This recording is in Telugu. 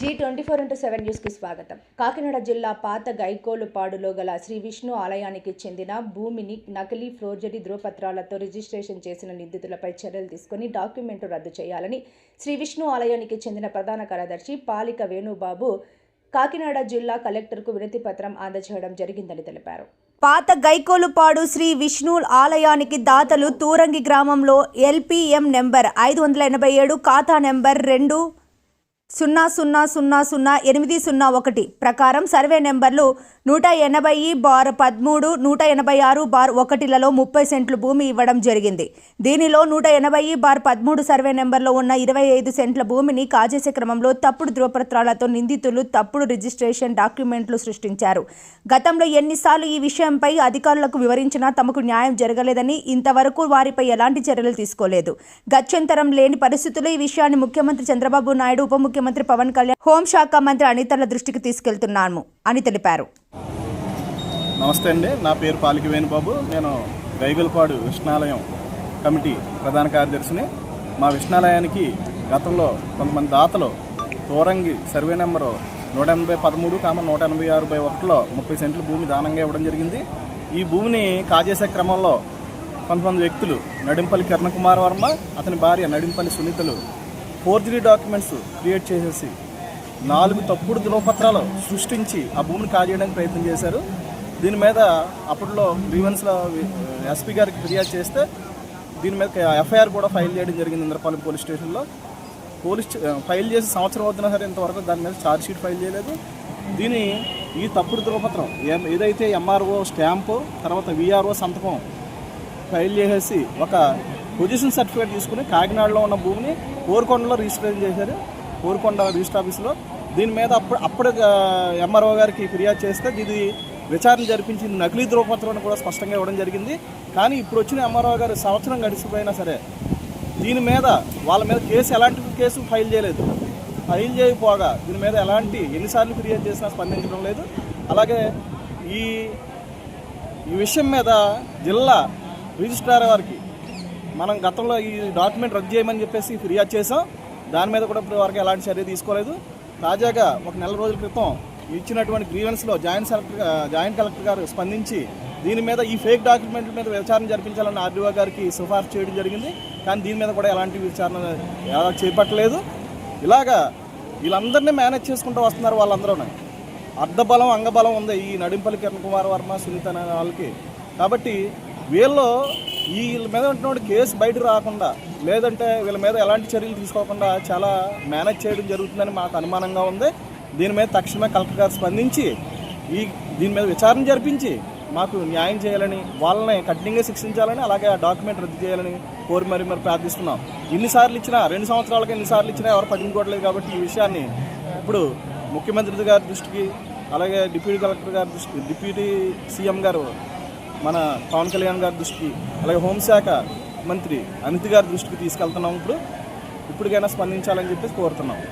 Zee twenty four into seven న్యూస్కి స్వాగతం. కాకినాడ జిల్లా పాత గైకోలుపాడులో గల శ్రీ విష్ణు ఆలయానికి చెందిన భూమిని నకిలీ ఫోర్జరీ ధృవపత్రాలతో రిజిస్ట్రేషన్ చేసిన నిందితులపై చర్యలు తీసుకుని డాక్యుమెంట్ రద్దు చేయాలని శ్రీ విష్ణు ఆలయానికి చెందిన ప్రధాన కార్యదర్శి పాలిక వేణుబాబు కాకినాడ జిల్లా కలెక్టర్కు వినతి పత్రం అందజేయడం జరిగిందని తెలిపారు. పాత గైకోలుపాడు శ్రీ విష్ణు ఆలయానికి దాతలు తూరంగి గ్రామంలో ఎల్పిఎం నెంబర్ ఐదు వందల ఎనభై ఏడు ఖాతా నెంబర్ రెండు సున్నా సున్నా సున్నా సున్నా ఎనిమిది సున్నా ఒకటి ప్రకారం సర్వే నెంబర్లు నూట ఎనభై బార్ పదమూడు నూట ఎనభై ఆరు బార్ ఒకటిలలో ముప్పై సెంట్లు భూమి ఇవ్వడం జరిగింది. దీనిలో నూట ఎనభై బార్ పదమూడు సర్వే నెంబర్లో ఉన్న ఇరవై ఐదు సెంట్ల భూమిని కాజేసే క్రమంలో తప్పుడు ధృవపత్రాలతో నిందితులు తప్పుడు రిజిస్ట్రేషన్ డాక్యుమెంట్లు సృష్టించారు. గతంలో ఎన్నిసార్లు ఈ విషయంపై అధికారులకు వివరించినా తమకు న్యాయం జరగలేదని ఇంతవరకు వారిపై ఎలాంటి చర్యలు తీసుకోలేదు. గత్యంతరం లేని పరిస్థితుల్లో ఈ విషయాన్ని ముఖ్యమంత్రి చంద్రబాబు నాయుడు ఉప ముఖ్యమంత్రి పవన్ కళ్యాణ్ హోంశాఖ మంత్రి అనితల దృష్టికి తీసుకెళ్తున్నాము అని తెలిపారు. నమస్తే అండి. నా పేరు పాలకి వేణుబాబు. నేను గైగులపాడు విష్ణాలయం కమిటీ ప్రధాన కార్యదర్శిని. మా విష్ణాలయానికి గతంలో కొంతమంది దాతలు తోరంగి సర్వే నెంబరు నూట ఎనభై పదమూడు కామ నూట ఎనభై ఆరు బై ఒకటిలో ముప్పై సెంట్ల భూమి దానంగా ఇవ్వడం జరిగింది. ఈ భూమిని కాజేసే క్రమంలో కొంతమంది వ్యక్తులు నడింపల్లి కిరణ్ కుమార్ వర్మ అతని భార్య నడింపల్లి సునీతలు ఫోర్జరీ డాక్యుమెంట్స్ క్రియేట్ చేసేసి నాలుగు తప్పుడు ధృవపత్రాలు సృష్టించి ఆ భూమిని కాజేయడానికి ప్రయత్నం చేశారు. దీని మీద అప్పట్లో గ్రీవెన్స్లో ఎస్పీ గారికి ఫిర్యాదు చేస్తే దీని మీద ఎఫ్ఐఆర్ కూడా ఫైల్ చేయడం జరిగింది ఇంద్రపాలెం పోలీస్ స్టేషన్లో. పోలీస్ ఫైల్ చేసి సంవత్సరం అవుతున్నా సరే ఇంతవరకు దాని మీద ఛార్జ్ షీట్ ఫైల్ చేయలేదు. దీని ఈ తప్పుడు ధృవపత్రం ఏదైతే ఎంఆర్ఓ స్టాంపు తర్వాత విఆర్ఓ సంతకం ఫైల్ చేసేసి ఒక పొజిషన్ సర్టిఫికేట్ తీసుకుని కాకినాడలో ఉన్న భూమిని కోరుకొండలో రిజిస్ట్రేషన్ చేశారు. కోరుకొండ రిజిస్టర్ ఆఫీస్లో. దీని మీద అప్పుడు అప్పుడు ఎంఆర్ఓ గారికి ఫిర్యాదు చేస్తే ఇది విచారణ జరిపించింది నకిలీ ధ్రువపత్రాన్ని కూడా స్పష్టంగా ఇవ్వడం జరిగింది. కానీ ఇప్పుడు వచ్చిన ఎంఆర్ఓ గారు సంవత్సరం గడిచిపోయినా సరే దీని మీద వాళ్ళ మీద కేసు ఎలాంటి కేసు ఫైల్ చేయలేదు. ఫైల్ చేయకపోగా దీని మీద ఎలాంటి ఎన్నిసార్లు ఫిర్యాదు చేసినా స్పందించడం లేదు. అలాగే ఈ ఈ విషయం మీద జిల్లా రిజిస్ట్రార్ వారికి మనం గతంలో ఈ డాక్యుమెంట్ రద్దు చేయమని చెప్పేసి ఫిర్యాదు చేసాం దాని మీద కూడా ఇప్పుడు వరకు ఎలాంటి చర్య తీసుకోలేదు. తాజాగా ఒక నెల రోజుల క్రితం ఇచ్చినటువంటి గ్రీవెన్స్లో జాయింట్ సెలెక్టర్ జాయింట్ కలెక్టర్ గారు స్పందించి దీని మీద ఈ ఫేక్ డాక్యుమెంట్ల మీద విచారణ జరిపించాలని ఆర్డీఓ గారికి సిఫార్సు చేయడం జరిగింది. కానీ దీని మీద కూడా ఎలాంటి విచారణ ఎలా చేపట్టలేదు. ఇలాగా వీళ్ళందరినీ మేనేజ్ చేసుకుంటూ వస్తున్నారు వాళ్ళందరూ అర్ధబలం అంగబలం ఉంది ఈ నడింపల్లి కిరణ్ కుమార్ వర్మ సునీత అనే వాళ్ళకి. కాబట్టి వీళ్ళు వీళ్ళ మీద ఉన్నటువంటి కేసు బయటకు రాకుండా లేదంటే వీళ్ళ మీద ఎలాంటి చర్యలు తీసుకోకుండా చాలా మేనేజ్ చేయడం జరుగుతుందని మాకు అనుమానంగా ఉంది. దీని మీద తక్షణమే కలెక్టర్ గారు స్పందించి ఈ దీని మీద విచారణ జరిపించి మాకు న్యాయం చేయాలని వాళ్ళని కఠినంగా శిక్షించాలని అలాగే ఆ డాక్యుమెంట్ రద్దు చేయాలని కోరి మరి మరి ప్రార్థిస్తున్నాం. ఎన్నిసార్లు ఇచ్చినా రెండు సంవత్సరాలకి ఎన్నిసార్లు ఇచ్చినా ఎవరు పట్టించుకోవట్లేదు కాబట్టి ఈ విషయాన్ని ఇప్పుడు ముఖ్యమంత్రి గారి దృష్టికి అలాగే డిప్యూటీ కలెక్టర్ గారి దృష్టికి డిప్యూటీ సీఎం గారు మన పవన్ కళ్యాణ్ గారి దృష్టికి అలాగే హోంశాఖ మంత్రి అనిత్ గారి దృష్టికి తీసుకెళ్తున్నాం ఇప్పుడు. ఇప్పటికైనా స్పందించాలని చెప్పేసి కోరుతున్నాం.